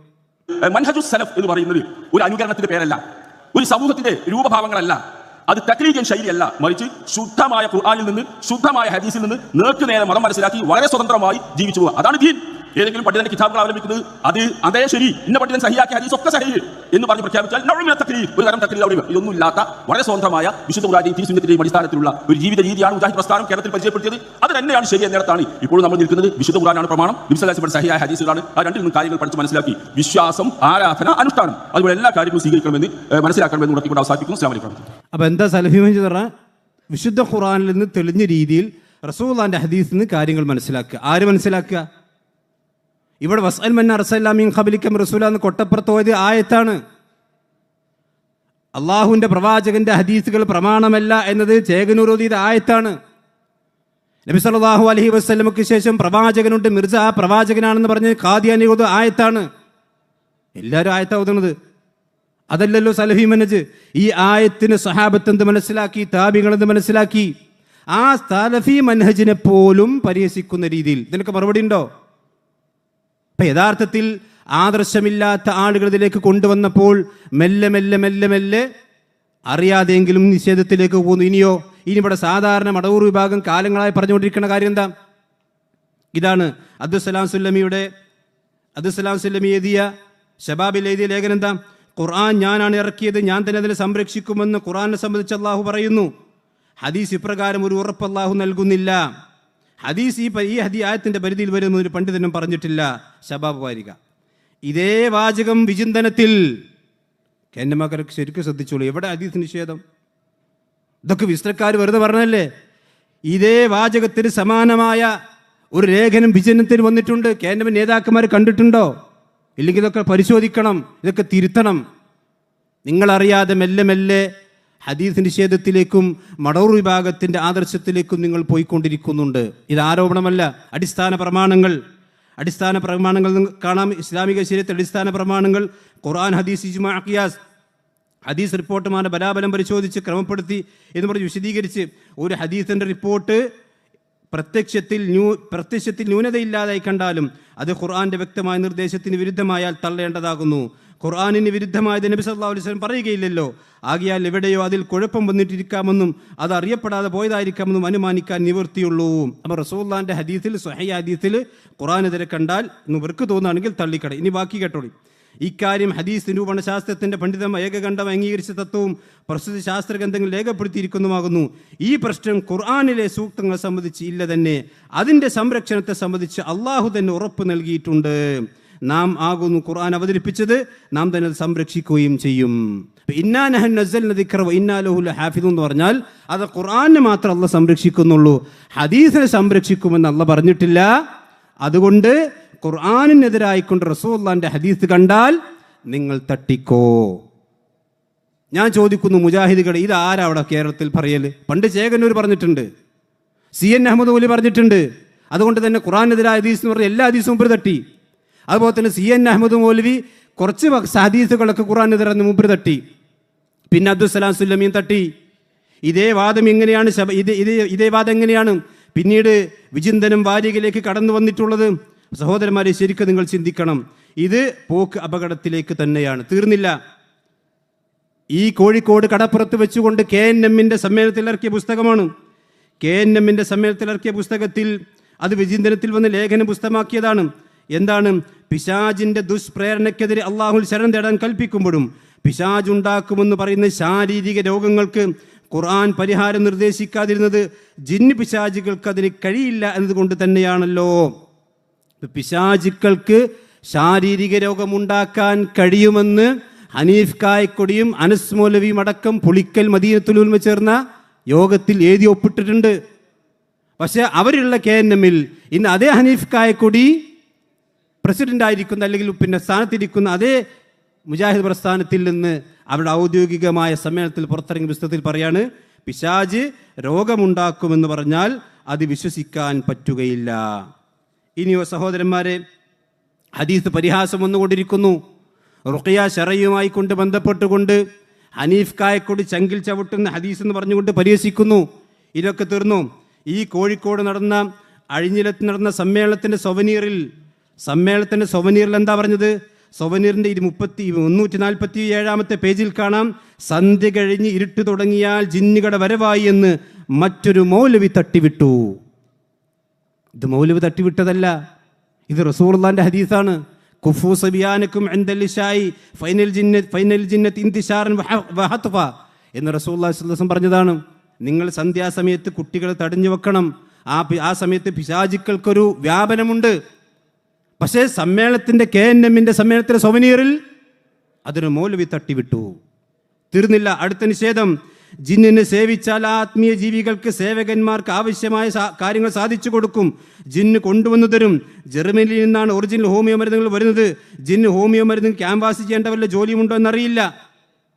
മൻഹജു സലഫ് എന്ന് പറയുന്നത് ഒരു അനുകരണത്തിന്റെ പേരല്ല. ഒരു സമൂഹത്തിന്റെ രൂപഭാവങ്ങളല്ല. അത് തക്രീജൻ ശൈലിയല്ല. മറിച്ച് ശുദ്ധമായ ഖുർആാനിൽ നിന്ന് ശുദ്ധമായ ഹദീസിൽ നിന്ന് നേർക്ക് നേരെ മതം മനസ്സിലാക്കി വളരെ സ്വതന്ത്രമായി ജീവിച്ചു പോവുക. അതാണ് ദീൻ. ഏതെങ്കിലും പണ്ഡിതന്റെ കിതാബുകൾ അവലംബിക്കുന്നത് അത് അതേ ശരി. ഇന്ന പണ്ഡിതൻ സഹിയാക്കി ഹരീസ് ഒക്കെ സഹി എന്ന് പറഞ്ഞ് പ്രഖ്യാപിച്ചാൽ തക്ലീദ് ഒരു തരം തക്രീ അവിടെ. ഇതൊന്നും ഇല്ലാത്ത വളരെ സ്വതന്ത്രമായ വിശുദ്ധ ഖുർആന്റെയും തീസുന്നത്തിന്റെയും അടിസ്ഥാനത്തിലുള്ള ഒരു ജീവിത രീതിയാണ് മുജാഹിദ് പ്രസ്ഥാനം കേരളത്തിൽ പരിചയപ്പെടുത്തിയത്. അത് തന്നെയാണ് ശരി എന്നിടത്താണ് ഇപ്പോൾ നമ്മൾ നിൽക്കുന്നത് വിശുദ്ധ ഉരാനാണ് പ്രമാണം. നിംസലാസിയുടെ സഹിയായ ഹരീസുകളാണ് ആ രണ്ടിൽ നിന്നും കാര്യങ്ങൾ പഠിച്ച് മനസ്സിലാക്കി. വിശ്വാസം ആരാധന അനുഷ്ഠാനം അതുപോലെ എല്ലാ കാര്യങ്ങളും സ്വീകരിക്കണമെന്ന് മനസ്സിലാക്കണമെന്ന് ഉണർത്തിക്കൊണ്ട് അവസാനിപ്പിക്കുന്നു. അസ്ലാം വലൈക്കും അപ്പോൾ എന്താ സലഫി മൻഹജ് പറഞ്ഞാൽ വിശുദ്ധ ഖുറാനിൽ നിന്ന് തെളിഞ്ഞ രീതിയിൽ റസൂള്ളാന്റെ ഹദീസിൽ നിന്ന് കാര്യങ്ങൾ മനസ്സിലാക്കുക. ആര് മനസ്സിലാക്കുക? ഇവിടെ വസൽ മന്ന ഖബലിക്കം റസൂല എന്ന് കൊട്ടപ്പുറത്ത് പോയത് ആയത്താണ്. അള്ളാഹുവിന്റെ പ്രവാചകന്റെ ഹദീസുകൾ പ്രമാണമല്ല എന്നത് ചേകനൂരോദിയുടെ ആയത്താണ്. നബി സല്ലല്ലാഹു അലഹി വസല്ലമക്ക് ശേഷം പ്രവാചകനുണ്ട് മിർജ ആ പ്രവാചകനാണെന്ന് പറഞ്ഞ് ഖാദിയാനിയോട് ആയത്താണ്. എല്ലാവരും ആയത്താവുന്നത് അതല്ലല്ലോ സലഹി മനജ്. ഈ ആയത്തിന് സഹാബത്ത് എന്ത് മനസ്സിലാക്കി? താബികൾ എന്ത് മനസ്സിലാക്കി? ആ സലഫി മനഹജിനെ പോലും പരിഹസിക്കുന്ന രീതിയിൽ. ഇതിനൊക്കെ മറുപടി ഉണ്ടോ? അപ്പൊ യഥാർത്ഥത്തിൽ ആദർശമില്ലാത്ത ആളുകൾ ഇതിലേക്ക് കൊണ്ടുവന്നപ്പോൾ മെല്ലെ മെല്ലെ മെല്ലെ മെല്ലെ അറിയാതെങ്കിലും നിഷേധത്തിലേക്ക് പോകുന്നു. ഇനിയോ ഇനി ഇവിടെ സാധാരണ മടവൂർ വിഭാഗം കാലങ്ങളായി പറഞ്ഞുകൊണ്ടിരിക്കുന്ന കാര്യം എന്താ? ഇതാണ് അബ്ദുസലാം സുല്ലമിയുടെ അബ്ദുസലാം സുല്ലമി എഴുതിയ ഷബാബിൽ എഴുതിയ ലേഖനം എന്താ? ഖുർആൻ ഞാനാണ് ഇറക്കിയത് ഞാൻ തന്നെ അതിനെ സംരക്ഷിക്കുമെന്ന് ഖുർആനെ സംബന്ധിച്ച് അള്ളാഹു പറയുന്നു. ഹദീസ് ഇപ്രകാരം ഒരു ഉറപ്പ് അള്ളാഹു നൽകുന്നില്ല. ഹദീസ് ഈ ഈ ഹദി ആയത്തിന്റെ പരിധിയിൽ വരുന്ന ഒരു പണ്ഡിതനും പറഞ്ഞിട്ടില്ല. ശബാബ് വാരിക. ഇതേ വാചകം വിചിന്തനത്തിൽ. എന്റെ മകർക്ക് ശരിക്കും ശ്രദ്ധിച്ചോളൂ. എവിടെ ഹദീസ് നിഷേധം? ഇതൊക്കെ വിസ്തൃക്കാർ വെറുതെ പറഞ്ഞല്ലേ ഇതേ വാചകത്തിന് സമാനമായ ഒരു ലേഖനം വിചിന്തനത്തിൽ വന്നിട്ടുണ്ട്. കേന്ദ്ര നേതാക്കന്മാർ കണ്ടിട്ടുണ്ടോ? ഇല്ലെങ്കിൽ ഇതൊക്കെ പരിശോധിക്കണം. ഇതൊക്കെ തിരുത്തണം. നിങ്ങളറിയാതെ മെല്ലെ മെല്ലെ ഹദീസ് നിഷേധത്തിലേക്കും മടവർ വിഭാഗത്തിന്റെ ആദർശത്തിലേക്കും നിങ്ങൾ പോയിക്കൊണ്ടിരിക്കുന്നുണ്ട്. ഇത് ആരോപണമല്ല അടിസ്ഥാന പ്രമാണങ്ങൾ. അടിസ്ഥാന പ്രമാണങ്ങൾ കാണാം. ഇസ്ലാമിക ശരീരത്തെ അടിസ്ഥാന പ്രമാണങ്ങൾ. ഖുർആൻ ഹദീസ് ഇജ്മാ ഹദീസ് റിപ്പോർട്ടുമാരുടെ ബലാബലം പരിശോധിച്ച് ക്രമപ്പെടുത്തി എന്ന് പറഞ്ഞ് വിശദീകരിച്ച് ഒരു ഹദീസിന്റെ റിപ്പോർട്ട് പ്രത്യക്ഷത്തിൽ ന്യൂ പ്രത്യക്ഷത്തിൽ ന്യൂനതയില്ലാതായി കണ്ടാലും അത് ഖുർആന്റെ വ്യക്തമായ നിർദ്ദേശത്തിന് വിരുദ്ധമായാൽ തള്ളേണ്ടതാകുന്നു. ഖുർആാനിന് വിരുദ്ധമായത് നബി സല്ലല്ലാഹു അലൈഹി വസല്ലം പറയുകയില്ലല്ലോ. ആകിയാൽ എവിടെയോ അതിൽ കുഴപ്പം വന്നിട്ടിരിക്കാമെന്നും അത് അറിയപ്പെടാതെ പോയതായിരിക്കാമെന്നും അനുമാനിക്കാൻ നിവൃത്തിയുള്ളൂ. അപ്പോൾ റസൂള്ളാന്റെ ഹദീസിൽ സ്വഹൈ ഹദീസിൽ ഖുർആാനെതിരെ കണ്ടാൽ ഇവർക്ക് തോന്നുകയാണെങ്കിൽ തള്ളിക്കട. ഇനി ബാക്കി കേട്ടോളി. ഇക്കാര്യം ഹദീസ് നിരൂപണ ശാസ്ത്രത്തിന്റെ പണ്ഡിതം ഏകകണ്ഠം അംഗീകരിച്ച തത്വവും പ്രസ്തുത ശാസ്ത്രഗ്രന്ഥങ്ങൾ രേഖപ്പെടുത്തിയിരിക്കുന്നതുമാകുന്നു ഈ പ്രശ്നം ഖുർആാനിലെ സൂക്തങ്ങളെ സംബന്ധിച്ച് ഇല്ല തന്നെ. അതിന്റെ സംരക്ഷണത്തെ സംബന്ധിച്ച് അള്ളാഹു തന്നെ ഉറപ്പ് നൽകിയിട്ടുണ്ട്. നാം ആകുന്നു ഖുർആൻ അവതരിപ്പിച്ചത് നാം തന്നെ സംരക്ഷിക്കുകയും ചെയ്യും. ഇന്നാ എന്ന് പറഞ്ഞാൽ അത് ഖുർആനെ മാത്രം അല്ല സംരക്ഷിക്കുന്നുള്ളൂ. ഹദീസിനെ സംരക്ഷിക്കുമെന്ന് അല്ല പറഞ്ഞിട്ടില്ല. അതുകൊണ്ട് ഖുർആാനിനെതിരായിക്കൊണ്ട് റസൂള്ളാന്റെ ഹദീസ് കണ്ടാൽ നിങ്ങൾ തട്ടിക്കോ. ഞാൻ ചോദിക്കുന്നു മുജാഹിദുകളെ ഇത് ആരാ അവിടെ കേരളത്തിൽ പറയൽ? പണ്ട് ചേകന്നൂർ പറഞ്ഞിട്ടുണ്ട്. സി എൻ അഹമ്മദ് ഉലി പറഞ്ഞിട്ടുണ്ട്. അതുകൊണ്ട് തന്നെ ഖുറാനെതിരായ ഹദീസ് എന്ന് പറഞ്ഞ എല്ലാ ഹദീസും ഉപരി തട്ടി. അതുപോലെ തന്നെ സി എൻ അഹമ്മദ് മൗലവി കുറച്ച് ഹദീസുകളൊക്കെ ഖുറാനെതിരെ മുമ്പ് തട്ടി. പിന്നെ അബ്ദുസലാം സുല്ലമീൻ തട്ടി. ഇതേ വാദം എങ്ങനെയാണ് ഇത് ഇത് ഇതേ വാദം എങ്ങനെയാണ് പിന്നീട് വിചിന്തനം വാരികയിലേക്ക് കടന്നു വന്നിട്ടുള്ളത്? സഹോദരന്മാരെ ശരിക്കും നിങ്ങൾ ചിന്തിക്കണം. ഇത് പോക്ക് അപകടത്തിലേക്ക് തന്നെയാണ്. തീർന്നില്ല. ഈ കോഴിക്കോട് കടപ്പുറത്ത് വെച്ചുകൊണ്ട് കെ എൻ എമ്മിന്റെ സമ്മേളനത്തിൽ ഇറക്കിയ പുസ്തകമാണ്. കെ എൻ എമ്മിന്റെ സമ്മേളനത്തിൽ ഇറക്കിയ പുസ്തകത്തിൽ അത് വിചിന്തനത്തിൽ വന്ന് ലേഖനം പുസ്തകമാക്കിയതാണ്. എന്താണ്? പിശാജിന്റെ ദുഷ്പ്രേരണയ്ക്കെതിരെ അള്ളാഹുൽ ശരണം തേടാൻ കൽപ്പിക്കുമ്പോഴും പിശാജ് ഉണ്ടാക്കുമെന്ന് പറയുന്ന ശാരീരിക രോഗങ്ങൾക്ക് ഖുർആൻ പരിഹാരം നിർദ്ദേശിക്കാതിരുന്നത് ജിന്ന് പിശാജുകൾക്ക് അതിന് കഴിയില്ല എന്നതുകൊണ്ട് തന്നെയാണല്ലോ. പിശാചുക്കൾക്ക് ശാരീരിക രോഗമുണ്ടാക്കാൻ കഴിയുമെന്ന് ഹനീഫ് കായക്കൊടിയും അനസ് മൗലവിയും അടക്കം പുളിക്കൽ മദീനത്തുലൂൽമ ചേർന്ന യോഗത്തിൽ എഴുതി ഒപ്പിട്ടിട്ടുണ്ട്. പക്ഷെ അവരുള്ള കെ എൻ എമ്മിൽ ഇന്ന് അതേ ഹനീഫ് കായക്കൊടി പ്രസിഡന്റ് ആയിരിക്കുന്ന അല്ലെങ്കിൽ പിന്നെ സ്ഥാനത്തിരിക്കുന്ന അതേ മുജാഹിദ് പ്രസ്ഥാനത്തിൽ നിന്ന് അവരുടെ ഔദ്യോഗികമായ സമ്മേളനത്തിൽ പുറത്തിറങ്ങിയ പുസ്തകത്തിൽ പറയാണ് പിശാജ് രോഗമുണ്ടാക്കുമെന്ന് പറഞ്ഞാൽ അത് വിശ്വസിക്കാൻ പറ്റുകയില്ല. ഇനിയോ സഹോദരന്മാരെ ഹദീസ് പരിഹാസം വന്നുകൊണ്ടിരിക്കുന്നു. റുഖിയ ഷെറയുമായി കൊണ്ട് ബന്ധപ്പെട്ടുകൊണ്ട് ഹനീഫ് കായക്കൊടി ചങ്കിൽ ചവിട്ടുന്ന ഹദീസ് എന്ന് പറഞ്ഞുകൊണ്ട് പരിഹസിക്കുന്നു. ഇതൊക്കെ തീർന്നു. ഈ കോഴിക്കോട് നടന്ന അഴിഞ്ഞിലത്ത് നടന്ന സമ്മേളനത്തിന്റെ സൊവനീറിൽ സമ്മേളനത്തിന്റെ സൊവനീറിൽ എന്താ പറഞ്ഞത്? സൊവനീറിന്റെ ഇരു മുപ്പത്തി മുന്നൂറ്റി നാൽപ്പത്തി ഏഴാമത്തെ പേജിൽ കാണാം. സന്ധ്യ കഴിഞ്ഞ് ഇരുട്ട് തുടങ്ങിയാൽ ജിന്നുകളുടെ വരവായി എന്ന് മറ്റൊരു മൗലവി തട്ടിവിട്ടു. ഇത് മൗലവി തട്ടിവിട്ടതല്ല. ഇത് റസൂർലാന്റെ ഹദീസാണ്. കുഫു സബിയാനക്കും എന്തലിഷായി ഫൈനൽ ജിന്ന ഫൈനൽ ജിന്നത്ത് ഇന്തിഷാറൻ വഹ- വഹത്ഫ എന്ന് റസൂല്ലാ വസല്ലം പറഞ്ഞതാണ്. നിങ്ങൾ സന്ധ്യാസമയത്ത് കുട്ടികളെ തടഞ്ഞു വെക്കണം. ആ ആ സമയത്ത് പിശാചിക്കൾക്കൊരു വ്യാപനമുണ്ട്. പക്ഷേ സമ്മേളനത്തിന്റെ കെ എൻ എമ്മിന്റെ സമ്മേളനത്തിലെ സൊവനീറിൽ അതൊരു മൗലവി തട്ടിവിട്ടു. തീർന്നില്ല. അടുത്ത നിഷേധം. ജിന്നിനെ സേവിച്ചാൽ ആത്മീയ ജീവികൾക്ക് സേവകന്മാർക്ക് ആവശ്യമായ കാര്യങ്ങൾ സാധിച്ചു കൊടുക്കും. ജിന്ന് കൊണ്ടുവന്നു തരും. ജർമ്മനിയിൽ നിന്നാണ് ഒറിജിനൽ ഹോമിയോ മരുന്നുകൾ വരുന്നത്. ജിന്ന് ഹോമിയോ മരുന്ന് ക്യാൻവാസ് ചെയ്യേണ്ട വല്ല ജോലിയുമുണ്ടോ എന്നറിയില്ല.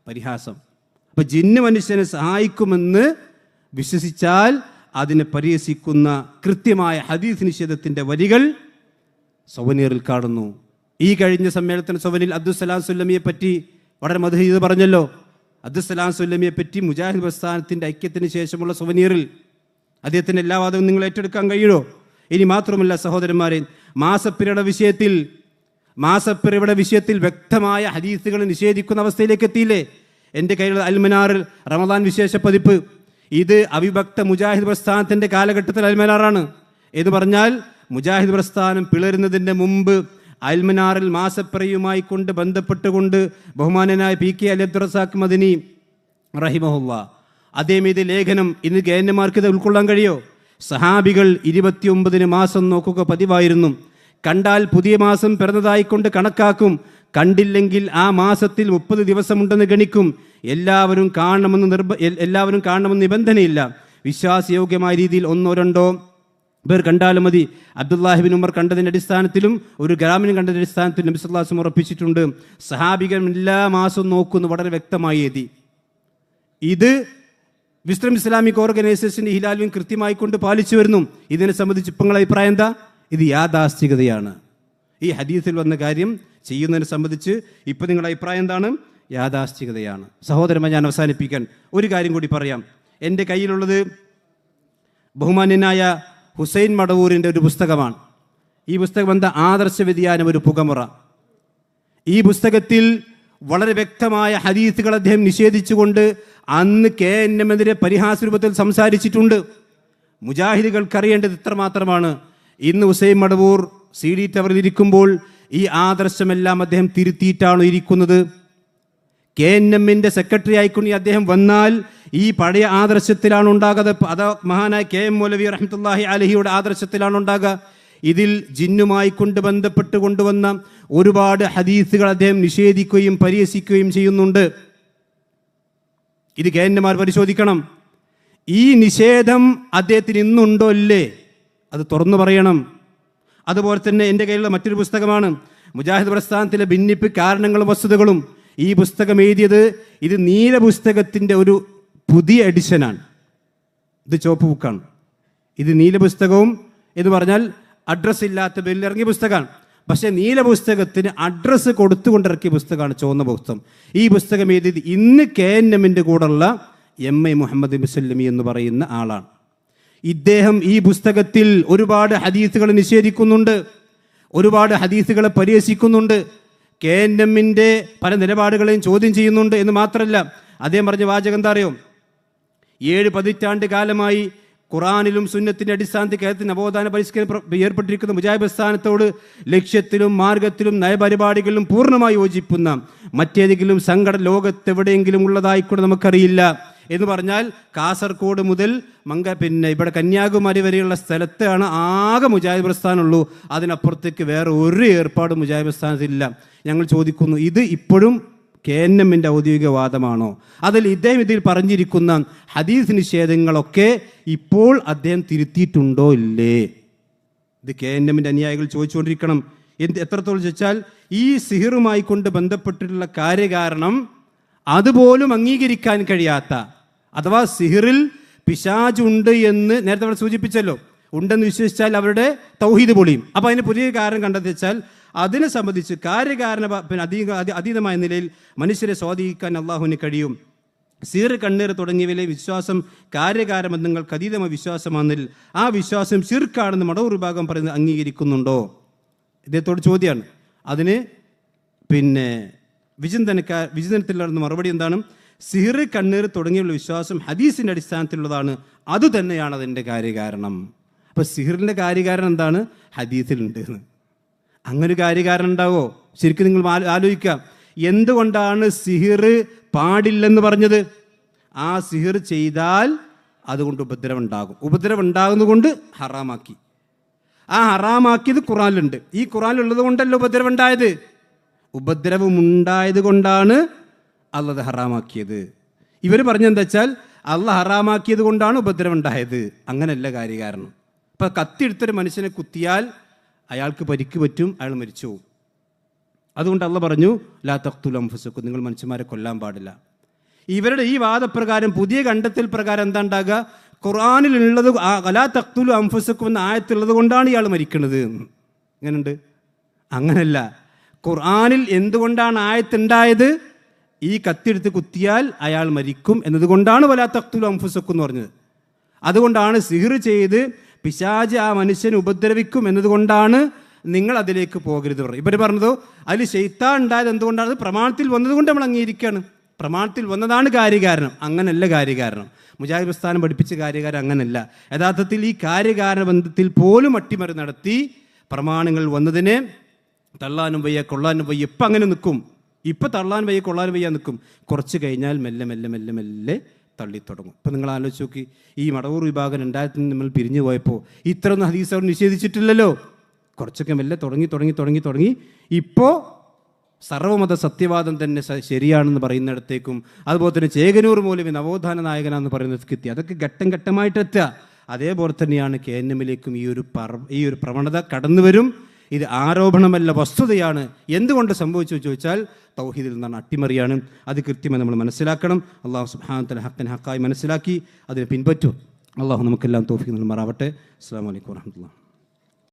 പരിഹാസം. അപ്പൊ ജിന്ന് മനുഷ്യനെ സഹായിക്കുമെന്ന് വിശ്വസിച്ചാൽ അതിനെ പരിഹസിക്കുന്ന കൃത്യമായ ഹദീസ് നിഷേധത്തിന്റെ വരികൾ സൊവനീറിൽ കാണുന്നു. ഈ കഴിഞ്ഞ സമ്മേളനത്തിന് സൊവനിൽ അബ്ദുസലാം സുല്ലമിയെ പറ്റി വളരെ മധുഹീത് പറഞ്ഞല്ലോ. അബ്ദുസലാം സുല്ലമിയെ പറ്റി മുജാഹിദ് പ്രസ്ഥാനത്തിന്റെ ഐക്യത്തിന് ശേഷമുള്ള സൊവനീറിൽ അദ്ദേഹത്തിന്റെ എല്ലാ വാദവും നിങ്ങൾ ഏറ്റെടുക്കാൻ കഴിയുമോ? ഇനി മാത്രമല്ല സഹോദരന്മാരെ മാസപ്പിരയുടെ വിഷയത്തിൽ മാസപ്പിരയുടെ വിഷയത്തിൽ വ്യക്തമായ ഹദീസുകൾ നിഷേധിക്കുന്ന അവസ്ഥയിലേക്ക് എത്തിയില്ലേ? എന്റെ കയ്യിലുള്ള അൽമനാറിൽ റമദാൻ വിശേഷ പതിപ്പ്. ഇത് അവിഭക്ത മുജാഹിദ് പ്രസ്ഥാനത്തിന്റെ കാലഘട്ടത്തിൽ അൽമനാറാണ്. എന്ന് പറഞ്ഞാൽ മുജാഹിദ് പ്രസ്ഥാനം പിളരുന്നതിന്റെ മുമ്പ് അൽമനാറിൽ മാസപ്പിറയുമായി കൊണ്ട് ബന്ധപ്പെട്ടുകൊണ്ട് ബഹുമാനനായ പി കെ അലി അബ്ദുറസാഖ് മദിനി റഹിമഹുല്ല അദ്ദേഹം ഇത് ലേഖനം ഇന്ന് ഗേന്യമാർക്ക് ഇത് ഉൾക്കൊള്ളാൻ കഴിയോ? സഹാബികൾ ഇരുപത്തിയൊമ്പതിന് മാസം നോക്കുക പതിവായിരുന്നു. കണ്ടാൽ പുതിയ മാസം പിറന്നതായിക്കൊണ്ട് കണക്കാക്കും. കണ്ടില്ലെങ്കിൽ ആ മാസത്തിൽ മുപ്പത് ദിവസമുണ്ടെന്ന് ഗണിക്കും. എല്ലാവരും കാണണമെന്ന് നിർബ എല്ലാവരും കാണണമെന്ന് നിബന്ധനയില്ല. വിശ്വാസയോഗ്യമായ രീതിയിൽ ഒന്നോ രണ്ടോ പേർ കണ്ടാലും മതി. അബ്ദുല്ലാഹിബിൻ ഉമർ കണ്ടതിന്റെ അടിസ്ഥാനത്തിലും ഒരു ഗ്രാമീണൻ കണ്ടതിന്റെ അടിസ്ഥാനത്തിലും നബി സല്ലാസ്ലം ഉറപ്പിച്ചിട്ടുണ്ട്. സഹാബികൻ എല്ലാ മാസവും നോക്കുന്നു വളരെ വ്യക്തമായി എഴുതി ഇത് വിസ്ലം ഇസ്ലാമിക് ഓർഗനൈസേഷന്റെ ഹിലാലും കൃത്യമായി കൊണ്ട് പാലിച്ചു വരുന്നു. ഇതിനെ സംബന്ധിച്ച് ഇപ്പം നിങ്ങളുടെ അഭിപ്രായം എന്താ? ഇത് യാഥാസ്ഥികതയാണ്. ഈ ഹദീസിൽ വന്ന കാര്യം ചെയ്യുന്നതിനെ സംബന്ധിച്ച് ഇപ്പം നിങ്ങളുടെ അഭിപ്രായം എന്താണ്? യാഥാസ്ഥികതയാണ്. സഹോദരന്മാർ ഞാൻ അവസാനിപ്പിക്കാൻ ഒരു കാര്യം കൂടി പറയാം. എന്റെ കയ്യിലുള്ളത് ബഹുമാന്യനായ ഹുസൈൻ മടവൂരിന്റെ ഒരു പുസ്തകമാണ്. ഈ പുസ്തകം എന്താ? ആദർശ വ്യതിയാനം ഒരു പുകമുറ. ഈ പുസ്തകത്തിൽ വളരെ വ്യക്തമായ ഹദീസുകൾ അദ്ദേഹം നിഷേധിച്ചുകൊണ്ട് അന്ന് കെ എൻ എമ്മിനെതിരെ പരിഹാസ രൂപത്തിൽ സംസാരിച്ചിട്ടുണ്ട്. മുജാഹിദുകൾക്കറിയേണ്ടത് അറിയേണ്ടത് ഇത്ര മാത്രമാണ് ഇന്ന് ഹുസൈൻ മടവൂർ സി ഡി ടവറിൽ ഇരിക്കുമ്പോൾ ഈ ആദർശമെല്ലാം അദ്ദേഹം തിരുത്തിയിട്ടാണ് ഇരിക്കുന്നത്. കെ എൻ എമ്മിന്റെ സെക്രട്ടറി ആയിക്കുണി അദ്ദേഹം വന്നാൽ ഈ പഴയ ആദർശത്തിലാണ് ഉണ്ടാകുക അത് മഹാനായ കെ എം മൗലവി റഹ്മത്തുല്ലാഹി അലഹിയുടെ ആദർശത്തിലാണ് ഉണ്ടാകുക. ഇതിൽ ജിന്നുമായി കൊണ്ട് ബന്ധപ്പെട്ട് കൊണ്ടുവന്ന ഒരുപാട് ഹദീസുകൾ അദ്ദേഹം നിഷേധിക്കുകയും പരിഹസിക്കുകയും ചെയ്യുന്നുണ്ട്. ഇത് കെ കേന്ദ്രമാർ പരിശോധിക്കണം? ഈ നിഷേധം അദ്ദേഹത്തിന് ഇന്നുണ്ടോ അല്ലേ അത് തുറന്നു പറയണം. അതുപോലെ തന്നെ എന്റെ കയ്യിലുള്ള മറ്റൊരു പുസ്തകമാണ് മുജാഹിദ് പ്രസ്ഥാനത്തിലെ ഭിന്നിപ്പ് കാരണങ്ങളും വസ്തുതകളും. ഈ പുസ്തകം എഴുതിയത് ഇത് നീല പുസ്തകത്തിന്റെ ഒരു പുതിയ എഡിഷനാണ്. ഇത് ചുവപ്പ് ബുക്കാണ്. ഇത് നീല പുസ്തകവും എന്ന് പറഞ്ഞാൽ അഡ്രസ്സ് ഇല്ലാത്ത ബില്ലിറങ്ങിയ പുസ്തകമാണ്. പക്ഷേ നീല പുസ്തകത്തിന് അഡ്രസ്സ് കൊടുത്തുകൊണ്ടിറക്കിയ പുസ്തകമാണ് ചുവന്ന പുസ്തകം. ഈ പുസ്തകം എഴുതിയത് ഇന്ന് കെ എൻ എമ്മിന്റെ കൂടെയുള്ള എം എ മുഹമ്മദ് മുസല്ലമി എന്ന് പറയുന്ന ആളാണ്. ഇദ്ദേഹം ഈ പുസ്തകത്തിൽ ഒരുപാട് ഹദീസുകൾ നിഷേധിക്കുന്നുണ്ട്. ഒരുപാട് ഹദീസുകളെ പരിഹസിക്കുന്നുണ്ട്. കെ എൻ എമ്മിന്റെ പല നിലപാടുകളെയും ചോദ്യം ചെയ്യുന്നുണ്ട് എന്ന് മാത്രമല്ല അദ്ദേഹം പറഞ്ഞ വാചകം എന്താ അറിയോ? ഏഴ് പതിറ്റാണ്ട് കാലമായി ഖുറാനിലും സുന്നത്തിന്റെ അടിസ്ഥാനത്തിൽ കേരളത്തിൽ നവോത്ഥാന പരിഷ്കരണം പ്ര- ഏർപ്പെട്ടിരിക്കുന്ന മുജാഹിബ് സ്ഥാനത്തോട് ലക്ഷ്യത്തിലും മാർഗത്തിലും നയപരിപാടികളിലും പൂർണമായി യോജിക്കുന്ന മറ്റേതെങ്കിലും സംഘടന ലോകത്തെവിടെയെങ്കിലും ഉള്ളതായിക്കൂടെ നമുക്കറിയില്ല. എന്ന് പറഞ്ഞാൽ കാസർഗോഡ് മുതൽ മങ്ക പിന്നെ ഇവിടെ കന്യാകുമാരി വരെയുള്ള സ്ഥലത്താണ് ആകെ മുജാഹിദ് പ്രസ്ഥാനമുള്ളൂ. അതിനപ്പുറത്തേക്ക് വേറെ ഒരു ഏർപ്പാടും മുജാഹിദ് പ്രസ്ഥാനത്തില്ല ഞങ്ങൾ ചോദിക്കുന്നു ഇത് ഇപ്പോഴും കെ എൻ എമ്മിന്റെ ഔദ്യോഗിക വാദമാണോ അതിൽ ഇദ്ദേഹം ഇതിൽ പറഞ്ഞിരിക്കുന്ന ഹദീസ് നിഷേധങ്ങളൊക്കെ ഇപ്പോൾ അദ്ദേഹം തിരുത്തിയിട്ടുണ്ടോ ഇല്ലേ? ഇത് കെ എൻ എമ്മിന്റെ അനുയായികൾ ചോദിച്ചുകൊണ്ടിരിക്കണം. എന്ത് എത്രത്തോളം ചോദിച്ചാൽ ഈ സിഹിറുമായി കൊണ്ട് ബന്ധപ്പെട്ടിട്ടുള്ള കാര്യകാരണം അതുപോലും അംഗീകരിക്കാൻ കഴിയാത്ത അഥവാ സിഹിറിൽ പിശാജുണ്ട് എന്ന് നേരത്തെ അവിടെ സൂചിപ്പിച്ചല്ലോ. ഉണ്ടെന്ന് വിശ്വസിച്ചാൽ അവരുടെ തൗഹീദ് പൊളിയും. അപ്പോൾ അതിന് പുതിയ കാരണം കണ്ടെത്തി വെച്ചാൽ അതിനെ സംബന്ധിച്ച് കാര്യകാരണ പിന്നെ അധിക അതീതമായ നിലയിൽ മനുഷ്യരെ സ്വാധീനിക്കാൻ അള്ളാഹുവിന് കഴിയും. സീർ കണ്ണീർ തുടങ്ങിയവയിലെ വിശ്വാസം കാര്യകാരബന്ധങ്ങൾക്ക് അതീതമായ വിശ്വാസമാണെന്നിൽ ആ വിശ്വാസം ശിർക്കാണെന്ന് മടവൂർ വിഭാഗം പറയുന്നത് അംഗീകരിക്കുന്നുണ്ടോ? ഇദ്ദേഹത്തോട് ചോദ്യമാണ്. അതിന് പിന്നെ വിചിന്തനക്കാർ വിചിന്തനത്തിലുള്ള മറുപടി എന്താണ്? സിഹിർ കണ്ണീർ തുടങ്ങിയുള്ള വിശ്വാസം ഹദീസിന്റെ അടിസ്ഥാനത്തിലുള്ളതാണ്. അതുതന്നെയാണ് അതിന്റെ കാര്യകാരണം. അപ്പോൾ സിഹിറിന്റെ കാര്യകാരണം എന്താണ്? ഹദീസിലുണ്ട് എന്ന്. അങ്ങനൊരു കാര്യകാരണം ഉണ്ടാവോ? ശരിക്കും നിങ്ങൾ ആലോചിക്കാം. എന്തുകൊണ്ടാണ് സിഹിർ പാടില്ലെന്ന് പറഞ്ഞത്? ആ സിഹിർ ചെയ്താൽ അതുകൊണ്ട് ഉപദ്രവം ഉണ്ടാകും ഉപദ്രവം ഉണ്ടാകുന്നതുകൊണ്ട് ഹറാമാക്കി. ആ ഹറാമാക്കിയത് ഖുറാനിലുണ്ട്. ഈ ഖുറാനിലുള്ളത് കൊണ്ടല്ല ഉപദ്രവം ഉണ്ടായത് ഉപദ്രവം ഉണ്ടായത് കൊണ്ടാണ് അള്ളത് ഹറാമാക്കിയത്. ഇവർ പറഞ്ഞെന്താ വെച്ചാൽ അള്ള ഹറാമാക്കിയത് കൊണ്ടാണ് ഉപദ്രവം ഉണ്ടായത് അങ്ങനല്ല കാര്യകാരണം. ഇപ്പം കത്തിയെടുത്തൊരു മനുഷ്യനെ കുത്തിയാൽ അയാൾക്ക് പരിക്ക് പറ്റും അയാൾ മരിച്ചു പോകും. അതുകൊണ്ട് അള്ള പറഞ്ഞു ലാ തഖ്തുൽ അംഫുസക്കും നിങ്ങൾ മനുഷ്യന്മാരെ കൊല്ലാൻ പാടില്ല. ഇവരുടെ ഈ വാദപ്രകാരം പുതിയ കണ്ടെത്തൽ പ്രകാരം എന്താ ഉണ്ടാകുക? ഖുറാനിലുള്ളത് അലാ തഖ്തുലു അംഫുസക്കും എന്ന ആയത്തുള്ളത് കൊണ്ടാണ് ഇയാൾ മരിക്കുന്നത്. എങ്ങനെയുണ്ട് അങ്ങനല്ല. ഖുർആാനിൽ എന്തുകൊണ്ടാണ് ആയത്തുണ്ടായത് ഈ കത്തിയെടുത്ത് കുത്തിയാൽ അയാൾ മരിക്കും എന്നതുകൊണ്ടാണ് വലാ തക്തുൽ അംഫുസക്കും എന്ന് പറഞ്ഞത്. അതുകൊണ്ടാണ് സിഹിർ ചെയ്ത് പിശാജ് ആ മനുഷ്യനെ ഉപദ്രവിക്കും എന്നതുകൊണ്ടാണ് നിങ്ങൾ അതിലേക്ക് പോകരുത് പറയും ഇവർ പറഞ്ഞതോ അതിൽ ശൈത്താൻ ഉണ്ടായത് എന്തുകൊണ്ടാണ്? പ്രമാണത്തിൽ വന്നതുകൊണ്ട് നമ്മൾ അംഗീകരിക്കുകയാണ്. പ്രമാണത്തിൽ വന്നതാണ് കാര്യകാരണം. അങ്ങനല്ല കാര്യകാരണം. മുജാഹിദ് പ്രസ്ഥാനം പഠിപ്പിച്ച കാര്യകാരം അങ്ങനല്ല. യഥാർത്ഥത്തിൽ ഈ കാര്യകാരണ ബന്ധത്തിൽ പോലും അട്ടിമറി നടത്തി പ്രമാണങ്ങൾ വന്നതിനെ തള്ളാനും വയ്യ കൊള്ളാനും വയ്യ. ഇപ്പം അങ്ങനെ നിൽക്കും. ഇപ്പം തള്ളാൻ വയ്യ കൊള്ളാൻ വയ്യ നിൽക്കും. കുറച്ച് കഴിഞ്ഞാൽ മെല്ലെ മെല്ലെ മെല്ലെ മെല്ലെ തള്ളിത്തുടങ്ങും. ഇപ്പം നിങ്ങൾ ആലോചിച്ച് നോക്കി ഈ മടവൂർ വിഭാഗം രണ്ടായിരത്തിൽ നമ്മൾ പിരിഞ്ഞു പോയപ്പോൾ ഇത്രയൊന്നും ഹദീസ് അവർ നിഷേധിച്ചിട്ടില്ലല്ലോ. കുറച്ചൊക്കെ മെല്ലെ തുടങ്ങി തുടങ്ങി തുടങ്ങി തുടങ്ങി. ഇപ്പോൾ സർവമത സത്യവാദം തന്നെ ശരിയാണെന്ന് പറയുന്നിടത്തേക്കും അതുപോലെ തന്നെ ചേകനൂർ മൂലമി നവോത്ഥാന നായകനാന്ന് പറയുന്നിടത്തേക്ക് എത്തി അതൊക്കെ ഘട്ടം ഘട്ടമായിട്ട് എത്തുക അതേപോലെ തന്നെയാണ് കെ എൻ എമ്മിലേക്കും ഈ ഒരു ഈ ഒരു പ്രവണത കടന്നു വരും ഇത് ആരോപണമല്ല വസ്തുതയാണ്. എന്തുകൊണ്ട് സംഭവിച്ചു ചോദിച്ചാൽ തൗഹീദിൽ നിന്നാണ് അട്ടിമറിയാണ്. അത് കൃത്യമായി നമ്മൾ മനസ്സിലാക്കണം. അള്ളാഹു സുബ്ഹാനഹു ഹക്കൻ ഹക്കായി മനസ്സിലാക്കി അതിനെ പിൻപറ്റും. അള്ളാഹു നമുക്കെല്ലാം തോഫിക്ക് മാറാവട്ടെ അസ്സാം വലൈക്കും വാഹമത്തുള്ള